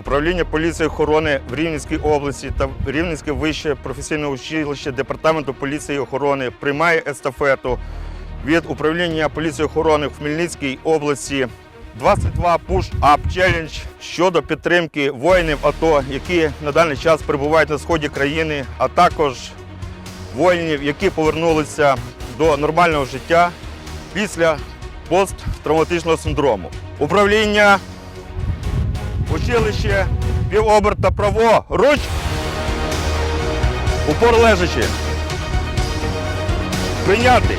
Управління поліції охорони в Рівненській області та Рівненське вище професійне училище Департаменту поліції охорони приймає естафету від управління поліції охорони в Хмельницькій області 22 Push-Up Challenge щодо підтримки воїнів АТО, які на даний час перебувають на сході країни, а також воїнів, які повернулися до нормального життя після посттравматичного синдрому. Управління Училище півоберта право. Руч. Упор лежачи. Прийняти.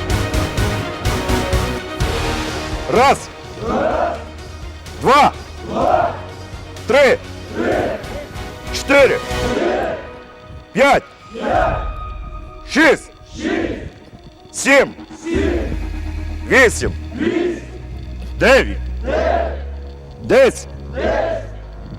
Раз. Два. Три. Чотири. П'ять. Шість. Сім. Вісім. Дев'ять. Десять.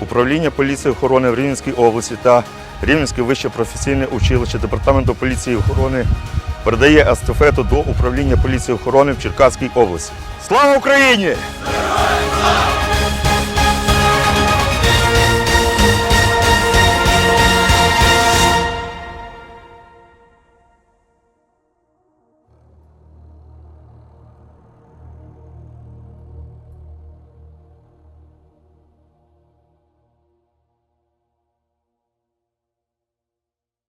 Управління поліції охорони в Рівненській області та Рівненське вище професійне училище Департаменту поліції охорони передає естафету до управління поліції охорони в Черкаській області. Слава Україні! Слава!